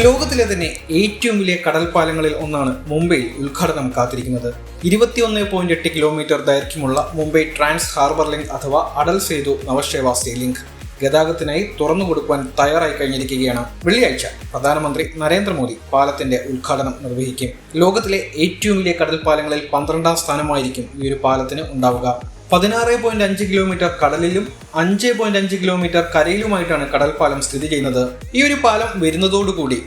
ലോകത്തിലെ തന്നെ ഏറ്റവും വലിയ കടൽപ്പാലങ്ങളിൽ ഒന്നാണ് മുംബൈയിൽ ഉദ്ഘാടനം കാത്തിരിക്കുന്നത്. ഇരുപത്തിയൊന്ന് പോയിന്റ് എട്ട് കിലോമീറ്റർ ദൈർഘ്യമുള്ള മുംബൈ ട്രാൻസ് ഹാർബർ ലിങ്ക് അഥവാ അടൽ സേതു നവശേവ സീ ലിങ്ക് ഗതാഗതത്തിനായി തുറന്നു കൊടുക്കുവാൻ തയ്യാറായി കഴിഞ്ഞിരിക്കുകയാണ്. വെള്ളിയാഴ്ച പ്രധാനമന്ത്രി നരേന്ദ്രമോദി പാലത്തിന്റെ ഉദ്ഘാടനം നിർവഹിക്കും. ലോകത്തിലെ ഏറ്റവും വലിയ കടൽപ്പാലങ്ങളിൽ പന്ത്രണ്ടാം സ്ഥാനമായിരിക്കും ഈ ഒരു പാലത്തിന് ഉണ്ടാവുക. പതിനാറ് പോയിന്റ് അഞ്ച് കിലോമീറ്റർ കടലിലും അഞ്ച് പോയിന്റ് അഞ്ച് കിലോമീറ്റർ കരയിലുമായിട്ടാണ് പാലം സ്ഥിതി ചെയ്യുന്നത്. ഈ ഒരു പാലം വരുന്നതോടുകൂടി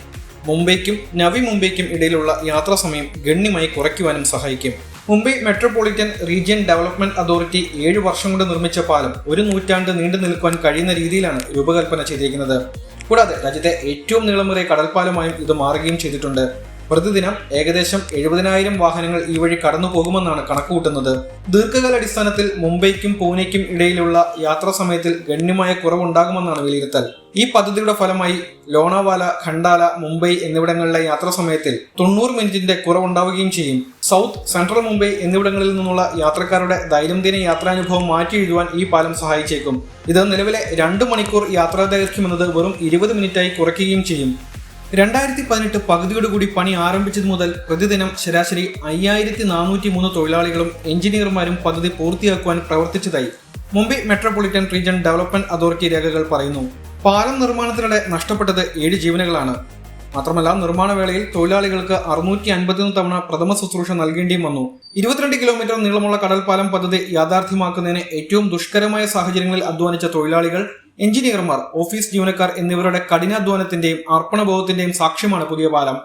മുംബൈക്കും നവി മുംബൈക്കും ഇടയിലുള്ള യാത്രാ സമയം ഗണ്യമായി കുറയ്ക്കുവാനും സഹായിക്കും. Mumbai metropolitan region development authority ഏഴ് വർഷം കൊണ്ട് നിർമ്മിച്ച പാലം ഒരു നൂറ്റാണ്ട് നീണ്ടു നിൽക്കുവാൻ കഴിയുന്ന രീതിയിലാണ് രൂപകൽപ്പന ചെയ്തിരിക്കുന്നത്. കൂടാതെ രാജ്യത്തെ ഏറ്റവും നീളമേറിയ കടൽപ്പാലമായും ഇത് മാറുകയും ചെയ്തിട്ടുണ്ട്. പ്രതിദിനം ഏകദേശം എഴുപതിനായിരം വാഹനങ്ങൾ ഈ വഴി കടന്നു പോകുമെന്നാണ് കണക്കുകൂട്ടുന്നത്. ദീർഘകാലാടിസ്ഥാനത്തിൽ മുംബൈക്കും പൂനെക്കും ഇടയിലുള്ള യാത്രാ സമയത്തിൽ ഗണ്യമായ കുറവുണ്ടാകുമെന്നാണ് വിലയിരുത്തൽ. ഈ പദ്ധതിയുടെ ഫലമായി ലോണാവാല ഖണ്ടാല മുംബൈ എന്നിവിടങ്ങളിലെ യാത്രാ സമയത്തിൽ തൊണ്ണൂറ് മിനിറ്റിന്റെ കുറവുണ്ടാവുകയും ചെയ്യും. സൗത്ത് സെൻട്രൽ മുംബൈ എന്നിവിടങ്ങളിൽ നിന്നുള്ള യാത്രക്കാരുടെ ദൈനംദിന യാത്രാനുഭവം മാറ്റി എഴുതുവാൻ ഈ പാലം സഹായിച്ചേക്കും. ഇത് നിലവിലെ രണ്ട് മണിക്കൂർ യാത്രാ ദൈർഘ്യം എന്നത് വെറും ഇരുപത് മിനിറ്റായി കുറയ്ക്കുകയും ചെയ്യും. രണ്ടായിരത്തി പതിനെട്ട് പകുതിയോടുകൂടി പണി ആരംഭിച്ചത് മുതൽ പ്രതിദിനം ശരാശരി അയ്യായിരത്തി നാനൂറ്റി മൂന്ന് തൊഴിലാളികളും എഞ്ചിനീയർമാരും പദ്ധതി പൂർത്തിയാക്കുവാൻ പ്രവർത്തിച്ചതായി Mumbai metropolitan region development authority രേഖകൾ പറയുന്നു. പാലം നിർമ്മാണത്തിനിടെ നഷ്ടപ്പെട്ടത് ഏഴ് ജീവനുകളാണ്. മാത്രമല്ല നിർമ്മാണ വേളയിൽ തൊഴിലാളികൾക്ക് അറുന്നൂറ്റി അൻപത്തിയൊന്ന് തവണ പ്രഥമ ശുശ്രൂഷ നൽകേണ്ടിയും വന്നു. ഇരുപത്തിരണ്ട് കിലോമീറ്റർ നീളമുള്ള കടൽപ്പാലം പദ്ധതി യാഥാർത്ഥ്യമാക്കുന്നതിന് ഏറ്റവും ദുഷ്കരമായ സാഹചര്യങ്ങളിൽ അധ്വാനിച്ച തൊഴിലാളികൾ എഞ്ചിനീയർമാർ ഓഫീസ് ജീവനക്കാർ എന്നിവരുടെ കഠിനാധ്വാനത്തിന്റെയും അർപ്പണബോധത്തിന്റെയും സാക്ഷ്യമാണ് പുതിയ പാലം.